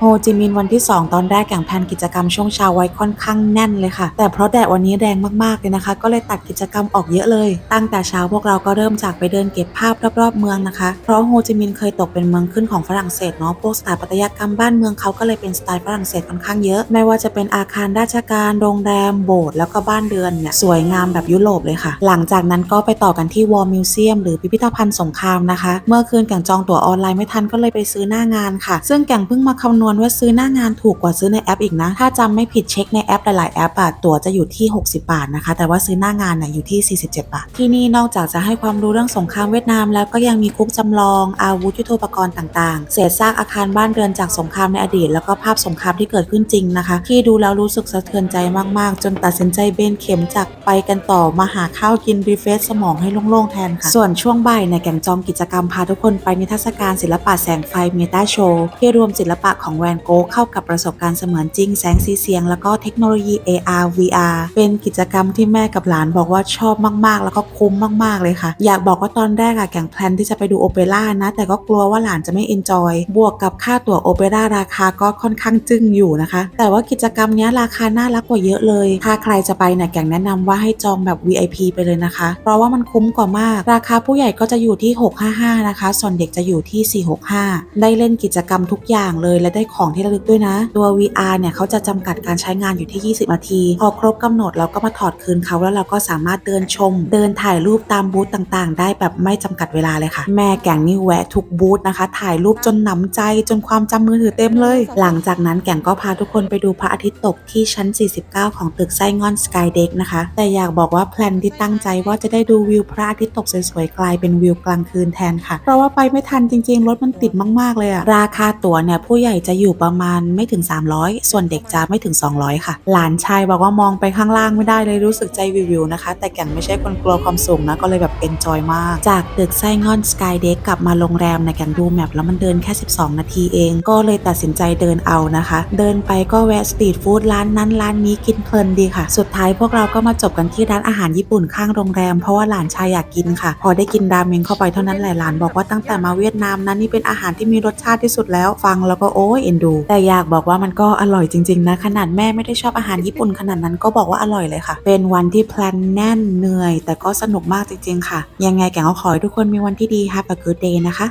โฮจิมินห์วันที่ 2 ตอนแรกอย่งแผนกิจกรรมช่วงเช้าไว้ค่อนข้างแน่นเลยค่ะ แต่เพราะแดดวันนี้แรงมากๆเลยนะคะ ก็เลยตัดกิจกรรมออกเยอะเลย ตั้งแต่เช้าพวกเราก็เริ่มจากไปเดินเก็บภาพรอบๆเมืองนะคะ เพราะโฮจิมินห์เคยตกเป็นเมืองขึ้นของฝรั่งเศสเนาะพวกสถาปัตยกรรมบ้านเมืองเขาก็เลยเป็นสไตล์ฝรั่งเศสค่อนข้างเยอะ ไม่ว่าจะเป็นอาคารราชการโรงแรมโบสถ์แล้วก็บ้านเรือนเนี่ยสวยงามแบบยุโรปเลยค่ะ หลังจากนั้นก็ไปต่อกันที่วอลมิวเซียมหรือพิพิธภัณฑ์สงครามนะคะ เมื่อคืนแก่งจองตั๋วออนไลน์ไม่ทันก็เลยไปซื้อหน้างานค่ะ ซึ่งแก่งเพิ่งมาคำนวณว่าซื้อหน้างานถูกกว่าซื้อในแอปอีกนะ ถ้าจำไม่ผิดเช็คในแอปหลายๆแอปอะตั๋วจะอยู่ที่ 60 บาทนะคะ แต่ว่าซื้อหน้างานน่ะอยู่ที่ 47 บาท ที่นี่นอกจากจะให้ความรู้เรื่องสงครามเวียดนาม แล้วก็ยังมีคุกจำลอง อาวุธยุทโธปกรณ์ต่างๆ เศษซากอาคารบ้านเรือนจากสงครามในอดีต แล้วก็ภาพสงครามที่เกิดขึ้นจริงนะคะ ที่ดูแล้วรู้สึกสะเทือนใจมากๆ จนตัดสินใจเบนเข็มจากไปกันต่อมาหาข้าวกินรีเฟรชสมองให้โล่งๆแทนค่ะ ส่วนช่วงบ่ายเนี่ยแก่งจอมกิจกรรมพาทุกคนไปนิทรรศการศิลปะแสงไฟเมตาโชว์ที่รวมศิลปะของแวนโกะเข้ากับประสบการณ์เสมือนจริงแสงสีเสียง แล้วก็เทคโนโลยี AR VR เป็นกิจกรรมที่แม่กับหลานบอกว่าชอบมากๆ แล้วก็คุ้มมากๆเลยค่ะ อยากบอกว่าตอนแรกอะแก่งแพลนที่จะไปดูโอเปร่านะ แต่ก็กลัวว่าหลานจะไม่เอนจอย บวกกับค่าตั๋วโอเปร่าราคาก็ค่อนข้างจึ้งอยู่นะคะ แต่ว่ากิจกรรมนี้ราคาน่ารักกว่าเยอะเลย ถ้าใครจะไปเนี่ยแก่งแนะนำว่าให้จองแบบ VIP ไปเลยนะคะ เพราะว่ามันคุ้มกว่ามาก ราคาผู้ใหญ่ก็จะอยู่ที่ 655 นะคะ ส่วนเด็กจะอยู่ที่ 465 ได้เล่นกิจกรรมทุกอย่างเลยและได้ของที่ระลึกด้วยนะ ตัว VR เนี่ยเขาจะจำกัดการใช้งานอยู่ที่ 20 นาที พอครบกำหนดเราก็มาถอดคืนเขาแล้วเราก็สามารถเดินชม เดินถ่ายรูปตามบูธต่างๆ ได้แบบไม่จำกัดเวลาเลยค่ะ แม่แก่งนี่แวะทุกบูธนะคะ ถ่ายรูปจนหนำใจจนความจำมือถือเต็มเลย หลังจากนั้นแก่งก็พาทุกคนไปดูพระอาทิตย์ตกที่ชั้น 49 ของตึกไส้งอนสกายเด็กนะคะ แต่อยากบอกว่าแพลนที่ตั้งใจว่าจะได้ดูวิวพระอาทิตย์ตกสวยๆกลายเป็นวิวกลางคืนแทนค่ะ เพราะว่าไปไม่ทันจริง ๆ รถมันติดมากๆเลยอะราคาตั๋วเนี่ยผู้ใหญ่จะอยู่ประมาณไม่ถึง 300 ส่วนเด็กจะไม่ถึง 200 ค่ะ หลานชายบอกว่ามองไปข้างล่างไม่ได้เลยรู้สึกใจวิวๆนะคะ แต่แก่งไม่ใช่คนกลัวความสูงนะ ก็เลยแบบเอนจอยมาก จากตึกไส้งอนสกายเด็กกลับมาโรงแรมในแก่งดูแมพแล้วมันเดินแค่ 12 นาทีเอง ก็เลยตัดสินใจเดินเอานะคะ เดินไปก็แวะสตรีทฟู้ดร้านนั้นร้านนี้กินเพลินดีค่ะ สุดท้ายพวกเราก็มาจบกันที่ร้านอาหารญี่ปุ่นข้างโรงแรม เพราะว่าหลานชายอยากกินค่ะ พอได้กินราเมงเข้าไปเท่านั้นแหละหลานบอกว่าตั้งแต่มาเวียดนามนั้นนี่เป็นอาหารที่มีรสชาติที่สุดแล้วฟังแล้วก็โอ้ยเอ็นดู แต่อยากบอกว่ามันก็อร่อยจริงๆนะ ขนาดแม่ไม่ได้ชอบอาหารญี่ปุ่นขนาดนั้นก็บอกว่าอร่อยเลยค่ะ เป็นวันที่แพลนแน่นเหนื่อย แต่ก็สนุกมากจริงๆค่ะ ยังไงแกก็ขอให้ทุกคนมีวันที่ดี Have a good day นะคะ